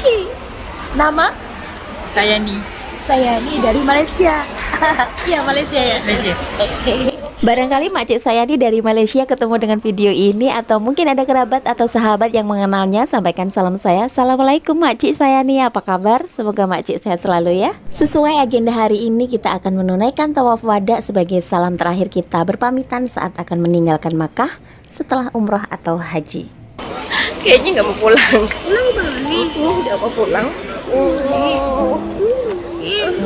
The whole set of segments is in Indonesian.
Ci. Nama Saya nih saya nih dari Malaysia. Iya Malaysia ya. Malaysia. Oke. Barangkali Makcik saya nih dari Malaysia ketemu dengan video ini atau mungkin ada kerabat atau sahabat yang mengenalnya sampaikan salam saya. Assalamualaikum Makcik saya nih apa kabar? Semoga Makcik sehat selalu ya. Sesuai agenda hari ini kita akan menunaikan tawaf wada sebagai salam terakhir kita berpamitan saat akan meninggalkan Makkah setelah umrah atau haji. Kayaknya nggak mau pulang. Pulang beli. Oh, udah mau pulang. Oh.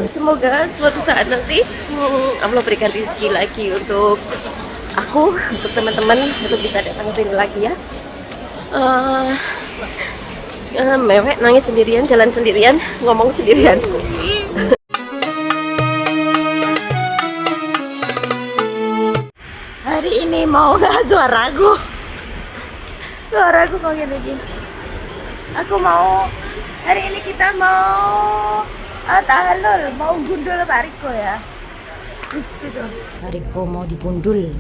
Semoga suatu saat nanti hmm, Allah berikan rezeki lagi untuk aku, untuk teman-teman untuk bisa datang sini lagi ya. Eh, eh, mewek nangis sendirian, jalan sendirian, ngomong sendirian. Hari ini mau nggak suaraku? Suaraku kok gini gini. Aku mau hari ini kita mau uh, tahalul, mau gundul Pak Riko ya. Di situ. Mau digundul.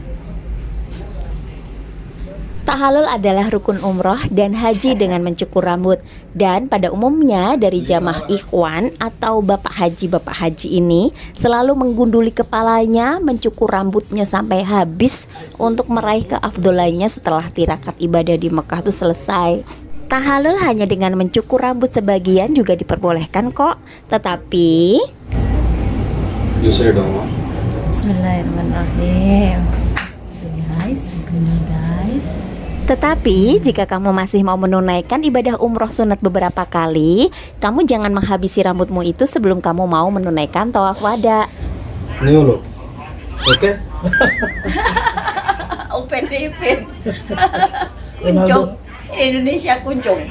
Tahalul adalah rukun umroh dan haji dengan mencukur rambut dan pada umumnya dari jamaah ikhwan atau bapak haji bapak haji ini selalu menggunduli kepalanya mencukur rambutnya sampai habis untuk meraih keafdolanya setelah tirakat ibadah di Mekah itu selesai. Tahalul hanya dengan mencukur rambut sebagian juga diperbolehkan kok, tetapi Bismillahirrahmanirrahim. Tetapi jika kamu masih mau menunaikan ibadah umroh sunat beberapa kali, kamu jangan menghabisi rambutmu itu sebelum kamu mau menunaikan tawaf wada. Ini lo. Oke. Open open. kunjung. Indonesia kunjung.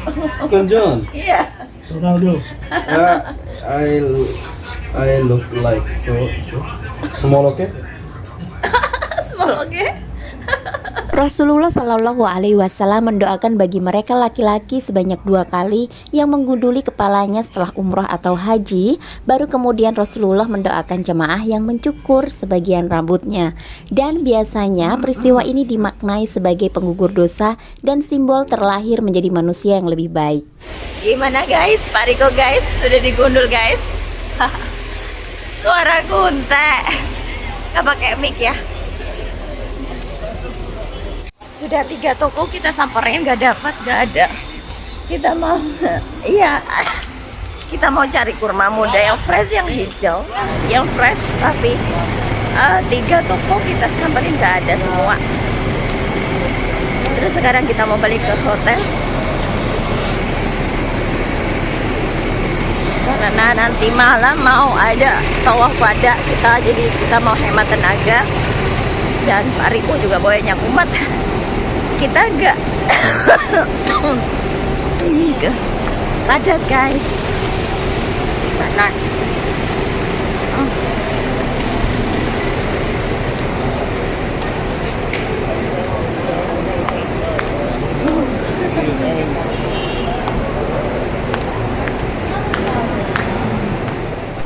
kunjung. Iya. Ronaldo. Ya, I I look like so, so small okay? small okay? Rasulullah Shallallahu Alaihi Wasallam mendoakan bagi mereka laki-laki sebanyak dua kali yang menggunduli kepalanya setelah umroh atau haji, baru kemudian Rasulullah mendoakan jemaah yang mencukur sebagian rambutnya. Dan biasanya peristiwa ini dimaknai sebagai penggugur dosa dan simbol terlahir menjadi manusia yang lebih baik. Gimana guys? Pak Riko guys sudah digundul guys. Suara guntek. Gak pakai mic ya. Sudah tiga toko kita samperin nggak dapat, nggak ada. Kita mau, iya, kita mau cari kurma muda yang fresh, yang hijau, yang fresh. Tapi eh, tiga toko kita samperin nggak ada semua. Terus sekarang kita mau balik ke hotel. karena nanti malam mau ada tawaf wada kita jadi kita mau hemat tenaga dan Pak Riko juga banyak umat kita enggak. Ini ke padat guys. Panas.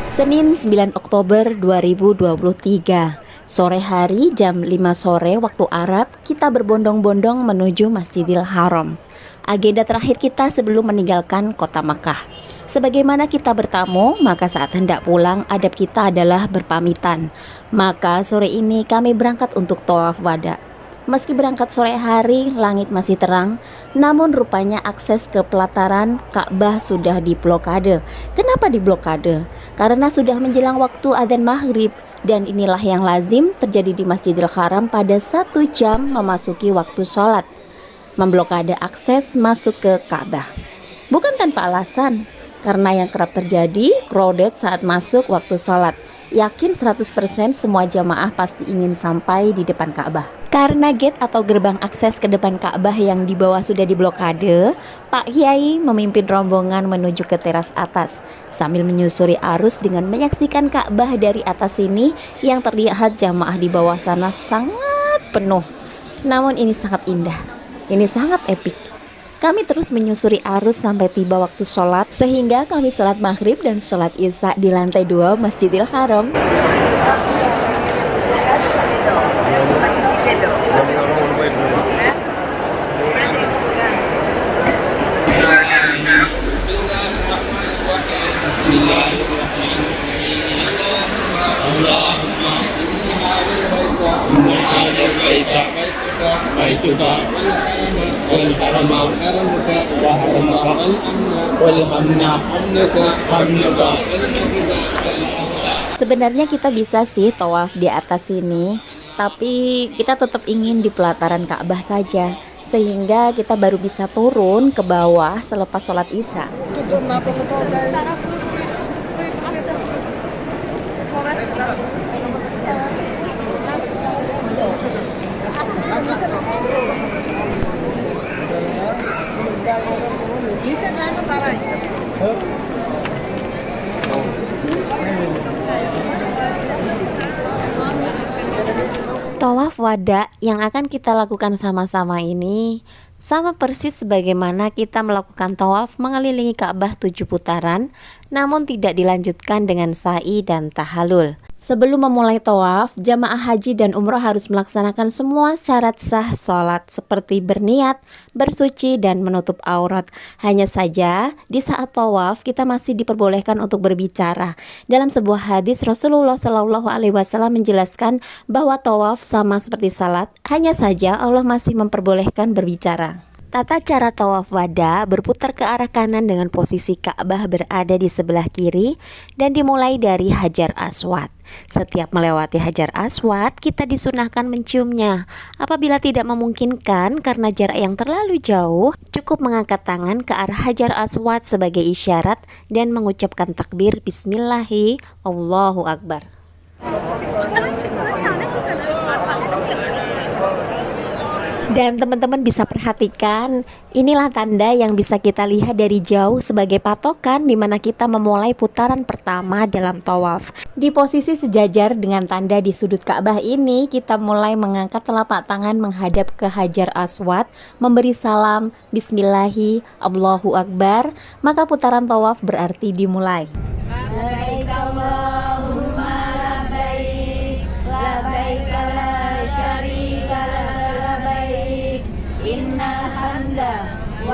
Senin 9 Oktober 2023 Sore hari jam 5 sore waktu Arab kita berbondong-bondong menuju Masjidil Haram Agenda terakhir kita sebelum meninggalkan kota Makkah Sebagaimana kita bertamu, maka saat hendak pulang adab kita adalah berpamitan Maka sore ini kami berangkat untuk tawaf wada Meski berangkat sore hari, langit masih terang, namun rupanya akses ke pelataran Ka'bah sudah diblokade. Kenapa diblokade? Karena sudah menjelang waktu adzan maghrib dan inilah yang lazim terjadi di Masjidil Haram pada satu jam memasuki waktu sholat. Memblokade akses masuk ke Ka'bah. Bukan tanpa alasan, karena yang kerap terjadi crowded saat masuk waktu sholat. Yakin 100% semua jamaah pasti ingin sampai di depan Ka'bah. Karena gate atau gerbang akses ke depan Ka'bah yang di bawah sudah diblokade, Pak Kiai memimpin rombongan menuju ke teras atas sambil menyusuri arus dengan menyaksikan Ka'bah dari atas sini yang terlihat jamaah di bawah sana sangat penuh. Namun ini sangat indah. Ini sangat epik. Kami terus menyusuri arus sampai tiba waktu sholat sehingga kami sholat maghrib dan sholat isya di lantai dua Masjidil Haram. Allahumma حرمك وحرمك الأمن والأمن أمنك أمنك Sebenarnya kita bisa sih tawaf di atas sini, tapi kita tetap ingin di pelataran Ka'bah saja, sehingga kita baru bisa turun ke bawah selepas sholat Isya. Wada yang akan kita lakukan sama-sama ini sama persis sebagaimana kita melakukan tawaf mengelilingi Ka'bah tujuh putaran namun tidak dilanjutkan dengan sa'i dan tahalul. Sebelum memulai tawaf, jamaah haji dan umroh harus melaksanakan semua syarat sah sholat seperti berniat, bersuci, dan menutup aurat. Hanya saja, di saat tawaf kita masih diperbolehkan untuk berbicara. Dalam sebuah hadis, Rasulullah Shallallahu Alaihi Wasallam menjelaskan bahwa tawaf sama seperti salat, hanya saja Allah masih memperbolehkan berbicara. Tata cara tawaf wada berputar ke arah kanan dengan posisi Ka'bah berada di sebelah kiri dan dimulai dari Hajar Aswad. Setiap melewati Hajar Aswad, kita disunahkan menciumnya. Apabila tidak memungkinkan karena jarak yang terlalu jauh, cukup mengangkat tangan ke arah Hajar Aswad sebagai isyarat dan mengucapkan takbir Bismillahi Allahu Akbar. Dan teman-teman bisa perhatikan, inilah tanda yang bisa kita lihat dari jauh sebagai patokan di mana kita memulai putaran pertama dalam tawaf. Di posisi sejajar dengan tanda di sudut Ka'bah ini, kita mulai mengangkat telapak tangan menghadap ke Hajar Aswad, memberi salam, Bismillahi, Allahu Akbar, maka putaran tawaf berarti dimulai.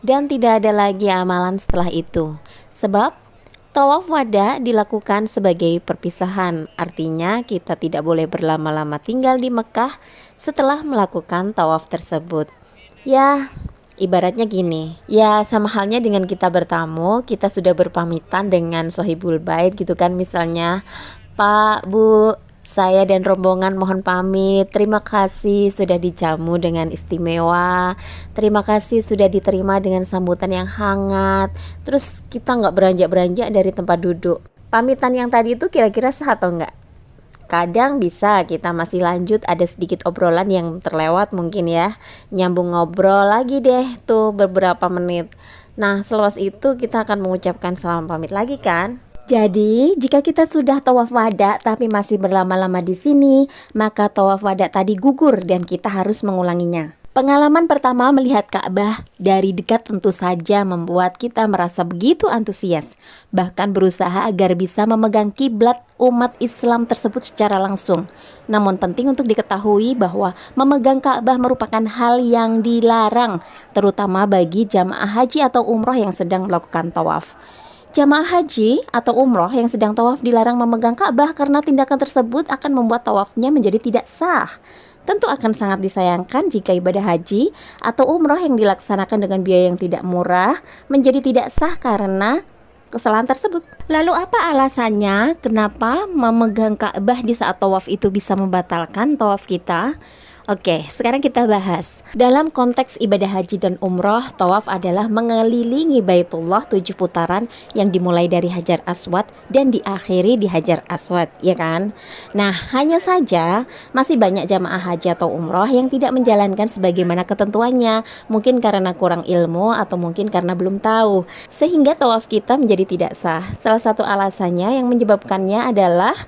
dan tidak ada lagi amalan setelah itu. Sebab tawaf wada dilakukan sebagai perpisahan, artinya kita tidak boleh berlama-lama tinggal di Mekah setelah melakukan tawaf tersebut. Ya, ibaratnya gini, ya sama halnya dengan kita bertamu, kita sudah berpamitan dengan sohibul bait gitu kan misalnya, Pak, Bu, saya dan rombongan mohon pamit. Terima kasih sudah dijamu dengan istimewa. Terima kasih sudah diterima dengan sambutan yang hangat. Terus kita nggak beranjak-beranjak dari tempat duduk. Pamitan yang tadi itu kira-kira sah atau enggak? Kadang bisa kita masih lanjut ada sedikit obrolan yang terlewat mungkin ya. Nyambung ngobrol lagi deh tuh beberapa menit. Nah, selepas itu kita akan mengucapkan salam pamit lagi kan? Jadi, jika kita sudah tawaf wada tapi masih berlama-lama di sini, maka tawaf wada tadi gugur dan kita harus mengulanginya. Pengalaman pertama melihat Ka'bah dari dekat tentu saja membuat kita merasa begitu antusias, bahkan berusaha agar bisa memegang kiblat umat Islam tersebut secara langsung. Namun penting untuk diketahui bahwa memegang Ka'bah merupakan hal yang dilarang, terutama bagi jamaah haji atau umroh yang sedang melakukan tawaf. Jamaah haji atau umroh yang sedang tawaf dilarang memegang Ka'bah karena tindakan tersebut akan membuat tawafnya menjadi tidak sah. Tentu akan sangat disayangkan jika ibadah haji atau umroh yang dilaksanakan dengan biaya yang tidak murah menjadi tidak sah karena kesalahan tersebut. Lalu apa alasannya kenapa memegang Ka'bah di saat tawaf itu bisa membatalkan tawaf kita? Oke, sekarang kita bahas. Dalam konteks ibadah haji dan umroh, tawaf adalah mengelilingi Baitullah tujuh putaran yang dimulai dari Hajar Aswad dan diakhiri di Hajar Aswad, ya kan? Nah, hanya saja masih banyak jamaah haji atau umroh yang tidak menjalankan sebagaimana ketentuannya, mungkin karena kurang ilmu atau mungkin karena belum tahu, sehingga tawaf kita menjadi tidak sah. Salah satu alasannya yang menyebabkannya adalah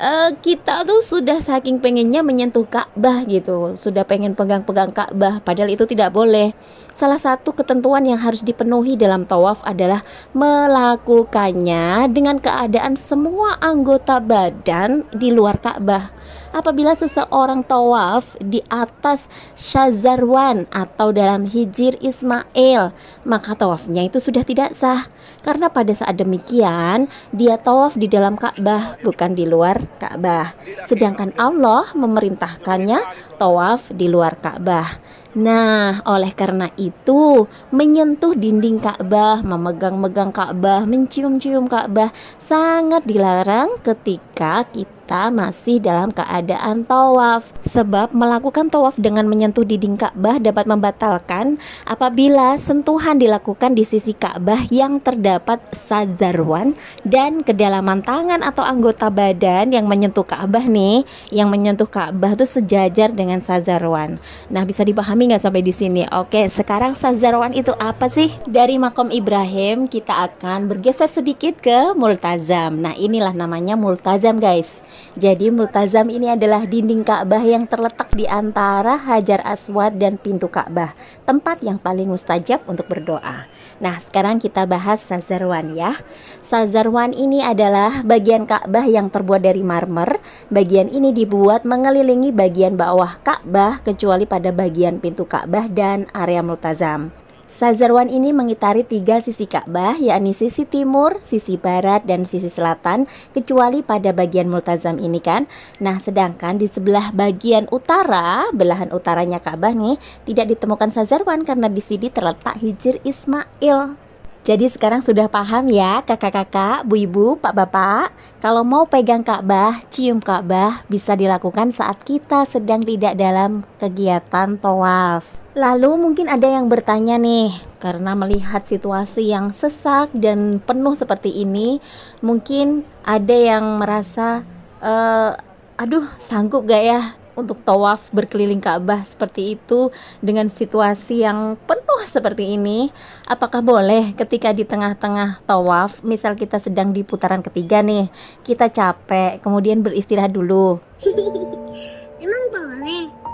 eh, kita tuh sudah saking pengennya menyentuh Ka'bah gitu, sudah pengen pegang-pegang Ka'bah, padahal itu tidak boleh. Salah satu ketentuan yang harus dipenuhi dalam tawaf adalah melakukannya dengan keadaan semua anggota badan di luar Ka'bah. Apabila seseorang tawaf di atas Syazarwan atau dalam hijir Ismail, maka tawafnya itu sudah tidak sah. Karena pada saat demikian, dia tawaf di dalam Ka'bah, bukan di luar Ka'bah. Sedangkan Allah memerintahkannya tawaf di luar Ka'bah. Nah, oleh karena itu, menyentuh dinding Ka'bah, memegang-megang Ka'bah, mencium-cium Ka'bah sangat dilarang ketika kita masih dalam keadaan tawaf. Sebab melakukan tawaf dengan menyentuh dinding Ka'bah dapat membatalkan apabila sentuhan dilakukan di sisi Ka'bah yang terdapat sazarwan dan kedalaman tangan atau anggota badan yang menyentuh Ka'bah nih, yang menyentuh Ka'bah itu sejajar dengan sazarwan. Nah, bisa dipahami nggak sampai di sini? Oke, sekarang sazarwan itu apa sih? Dari makom Ibrahim kita akan bergeser sedikit ke multazam. Nah, inilah namanya multazam, guys. Jadi multazam ini adalah dinding Ka'bah yang terletak di antara Hajar Aswad dan pintu Ka'bah, tempat yang paling mustajab untuk berdoa. Nah, sekarang kita bahas Sazarwan ya. Sazarwan ini adalah bagian Ka'bah yang terbuat dari marmer. Bagian ini dibuat mengelilingi bagian bawah Ka'bah kecuali pada bagian pintu Ka'bah dan area multazam. Sazarwan ini mengitari tiga sisi Ka'bah, yakni sisi timur, sisi barat, dan sisi selatan, kecuali pada bagian multazam ini kan. Nah, sedangkan di sebelah bagian utara, belahan utaranya Ka'bah nih, tidak ditemukan Sazarwan karena di sini terletak hijir Ismail. Jadi sekarang sudah paham ya kakak-kakak, bu-ibu, pak-bapak Kalau mau pegang Ka'bah, cium Ka'bah bisa dilakukan saat kita sedang tidak dalam kegiatan tawaf Lalu mungkin ada yang bertanya nih, karena melihat situasi yang sesak dan penuh seperti ini, mungkin ada yang merasa, eh, aduh sanggup gak ya untuk tawaf berkeliling Ka'bah seperti itu dengan situasi yang penuh seperti ini? Apakah boleh ketika di tengah-tengah tawaf, misal kita sedang di putaran ketiga nih, kita capek, kemudian beristirahat dulu? Emang boleh?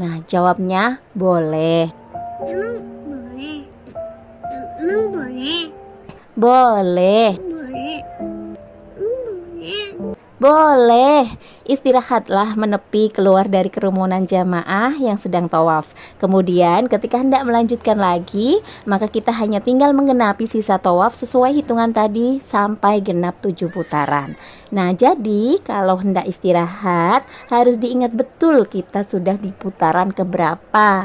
Nah, jawabnya boleh. Emang boleh? Em- Emang boleh? Boleh. Boleh. Boleh. Istirahatlah menepi keluar dari kerumunan jamaah yang sedang tawaf. Kemudian ketika hendak melanjutkan lagi, maka kita hanya tinggal menggenapi sisa tawaf sesuai hitungan tadi sampai genap tujuh putaran. Nah, jadi kalau hendak istirahat harus diingat betul kita sudah di putaran keberapa.